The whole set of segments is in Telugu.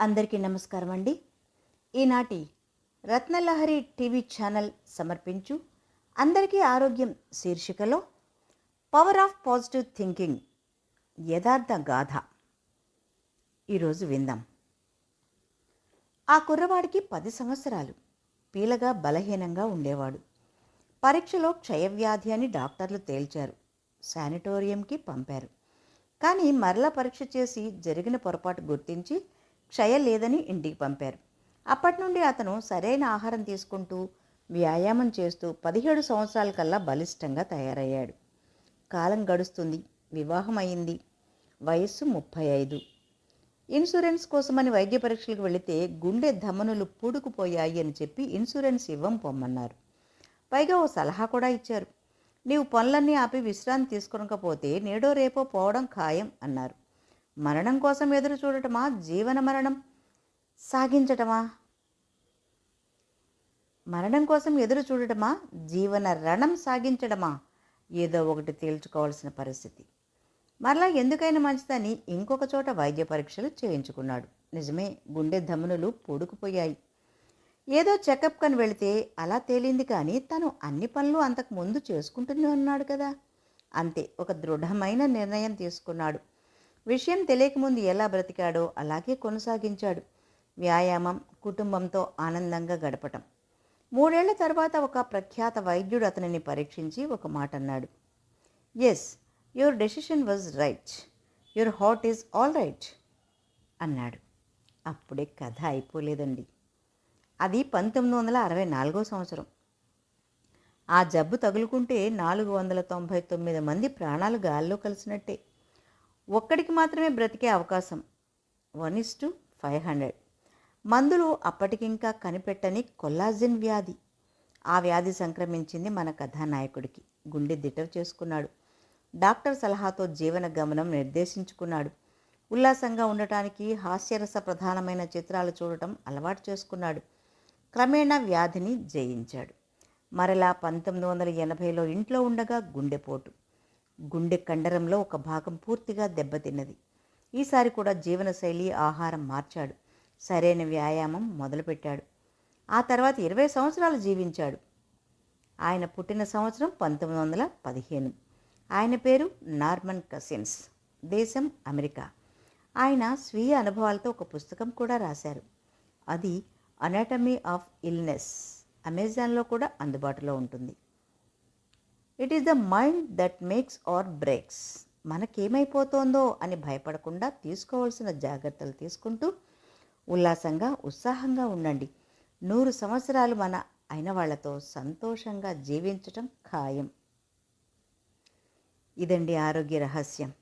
అందరికీ నమస్కారం అండి. ఈనాటి రత్నలహరి టీవీ ఛానల్ సమర్పించు అందరికీ ఆరోగ్యం శీర్షికలో పవర్ ఆఫ్ పాజిటివ్ థింకింగ్ యథార్థ గాథ. ఈరోజు విందాం. ఆ కుర్రవాడికి పది సంవత్సరాలు. పీలగా బలహీనంగా ఉండేవాడు. పరీక్షలో క్షయవ్యాధి అని డాక్టర్లు తేల్చారు. శానిటోరియంకి పంపారు. కానీ మరల పరీక్ష చేసి జరిగిన పొరపాటు గుర్తించి క్షయ లేదని ఇంటికి పంపారు. అప్పటి నుండి అతను సరైన ఆహారం తీసుకుంటూ వ్యాయామం చేస్తూ పదిహేడు సంవత్సరాల కల్లా బలిష్టంగా తయారయ్యాడు. కాలం గడుస్తుంది వివాహం అయింది. వయస్సు ముప్పై ఐదు. ఇన్సూరెన్స్ కోసమని వైద్య పరీక్షలకు వెళితే గుండె ధమనులు పూడుకుపోయాయి అని చెప్పి ఇన్సూరెన్స్ ఇవ్వం పొమ్మన్నారు. పైగా ఓ సలహా కూడా ఇచ్చారు. నీవు పనులన్నీ ఆపి విశ్రాంతి తీసుకొనకపోతే నేడో రేపో పోవడం ఖాయం అన్నారు. మరణం కోసం ఎదురు చూడటమా? జీవన మరణం సాగించటమా? మరణం కోసం ఎదురు చూడటమా? జీవన రణం సాగించడమా ఏదో ఒకటి తేల్చుకోవాల్సిన పరిస్థితి. మరలా ఎందుకైనా మంచిదని ఇంకొక చోట వైద్య పరీక్షలు చేయించుకున్నాడు. నిజమే గుండె ధమనులు పూడుకుపోయాయి. ఏదో చెకప్ కని వెళితే అలా తేలింది కానీ తను అన్ని పనులు అంతకు ముందు చేసుకుంటూనే ఉన్నాడు కదా. అంతే ఒక దృఢమైన నిర్ణయం తీసుకున్నాడు. విషయం తెలియకముందు ఎలా బ్రతికాడో అలాగే కొనసాగించాడు. వ్యాయామం కుటుంబంతో ఆనందంగా గడపటం. మూడేళ్ళ తర్వాత ఒక ప్రఖ్యాత వైద్యుడు అతనిని పరీక్షించి ఒక మాట అన్నాడు yes your decision was right your heart is all right అన్నాడు. అప్పుడే కథ అయిపోలేదండి. అది పంతొమ్మిది వందల అరవై నాలుగో సంవత్సరం. ఆ జబ్బు తగులుకుంటే నాలుగు వందల తొంభై తొమ్మిది మంది ప్రాణాలు గాల్లో కలిసినట్టే. ఒక్కడికి మాత్రమే బ్రతికే అవకాశం. One is to five hundred. మందులు అప్పటికింకా కనిపెట్టని కొల్లాజిన్ వ్యాధి. ఆ వ్యాధి సంక్రమించింది మన కథానాయకుడికి. గుండె దిటవు చేసుకున్నాడు. డాక్టర్ సలహాతో జీవన గమనం నిర్దేశించుకున్నాడు. ఉల్లాసంగా ఉండటానికి హాస్యరస ప్రధానమైన చిత్రాలు చూడటం అలవాటు చేసుకున్నాడు. క్రమేణా వ్యాధిని జయించాడు. మరలా పంతొమ్మిది వందల ఎనభైలో ఇంట్లో ఉండగా గుండెపోటు. గుండె కండరంలో ఒక భాగం పూర్తిగా దెబ్బతిన్నది. ఈసారి కూడా జీవనశైలి ఆహారం మార్చాడు. సరైన వ్యాయామం మొదలుపెట్టాడు. ఆ తర్వాత ఇరవై సంవత్సరాలు జీవించాడు. ఆయన పుట్టిన సంవత్సరం పంతొమ్మిది వందల పదిహేను. ఆయన పేరు నార్మన్ కసిన్స్ దేశం అమెరికా. ఆయన స్వీయ అనుభవాలతో ఒక పుస్తకం కూడా రాశారు. అది అనాటమీ ఆఫ్ ఇల్నెస్ అమెజాన్లో కూడా అందుబాటులో ఉంటుంది. It is the mind that makes or breaks మనకేమైపోతోందో అని భయపడకుండా తీసుకోవాల్సిన జాగ్రత్తలు తీసుకుంటూ ఉల్లాసంగా ఉత్సాహంగా ఉండండి. నూరు సంవత్సరాలు మన అయిన వాళ్ళతో సంతోషంగా జీవించటం ఖాయం. ఇదండి ఆరోగ్య రహస్యం.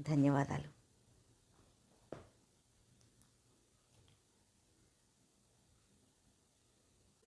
ధన్యవాదాలు.